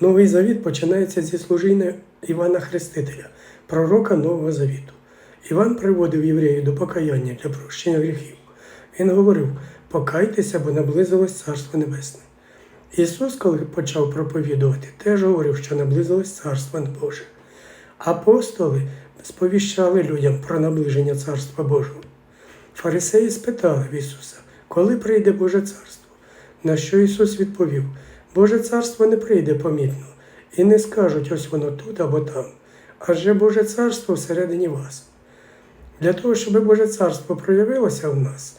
Новий Завіт починається зі служіння Івана Хрестителя, пророка Нового Завіту. Іван приводив євреїв до покаяння для прощення гріхів. Він говорив: покайтеся, бо наблизилось Царство Небесне. Ісус, коли почав проповідувати, теж говорив, що наблизилось Царство Боже. Апостоли сповіщали людям про наближення Царства Божого. Фарисеї спитали в Ісуса, коли прийде Боже Царство? На що Ісус відповів: Боже царство не прийде помітно, і не скажуть ось воно тут або там, адже Боже царство всередині вас. Для того, щоб Боже царство проявилося в нас,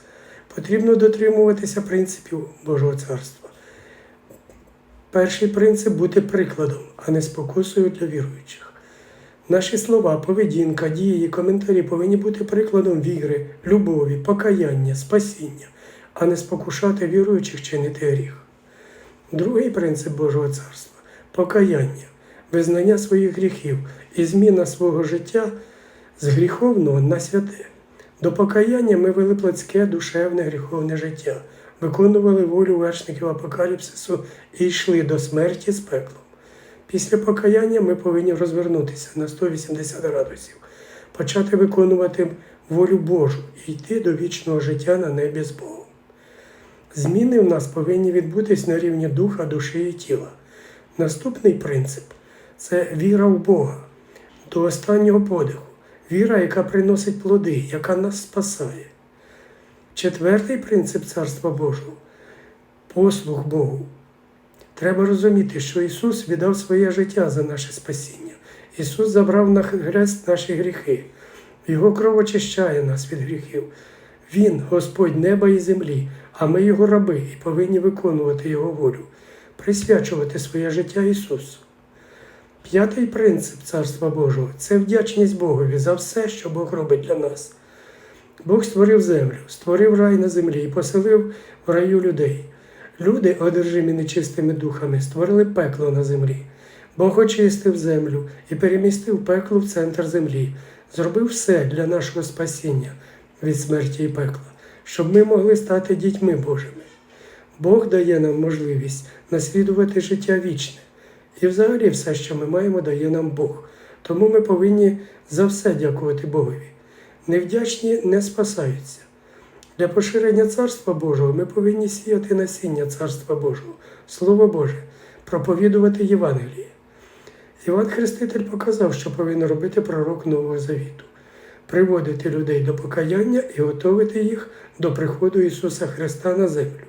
потрібно дотримуватися принципів Божого царства. Перший принцип бути прикладом, а не спокусою для віруючих. Наші слова, поведінка, дії, і коментарі повинні бути прикладом віри, любові, покаяння, спасіння, а не спокушати віруючих чинити гріх. Другий принцип Божого царства покаяння, визнання своїх гріхів і зміна свого життя з гріховного на святе. До покаяння ми вели плотське, душевне, гріховне життя, виконували волю вершників апокаліпсису і йшли до смерті з пеклом. Після покаяння ми повинні розвернутися на 180 градусів, почати виконувати волю Божу і йти до вічного життя на небі з Богом. Зміни в нас повинні відбутись на рівні духа, душі і тіла. Наступний принцип це віра в Бога до останнього подиху, віра, яка приносить плоди, яка нас спасає. Четвертий принцип Царства Божого послуг Богу. Треба розуміти, що Ісус віддав своє життя за наше спасіння. Ісус забрав на хрест наші гріхи. Його кров очищає нас від гріхів. Він, Господь неба і землі, а ми Його раби і повинні виконувати Його волю, присвячувати своє життя Ісусу. П'ятий принцип Царства Божого це вдячність Богові за все, що Бог робить для нас. Бог створив землю, створив рай на землі і поселив в раю людей. Люди, одержимі нечистими духами, створили пекло на землі. Бог очистив землю і перемістив пекло в центр землі, зробив все для нашого спасіння від смерті і пекла, щоб ми могли стати дітьми Божими. Бог дає нам можливість наслідувати життя вічне. І взагалі все, що ми маємо, дає нам Бог. Тому ми повинні за все дякувати Богові. Невдячні не спасаються. Для поширення Царства Божого ми повинні сіяти насіння Царства Божого, Слово Боже, проповідувати Євангеліє. Іван Хреститель показав, що повинен робити пророк Нового Завіту приводити людей до покаяння і готувати їх до приходу Ісуса Христа на землю.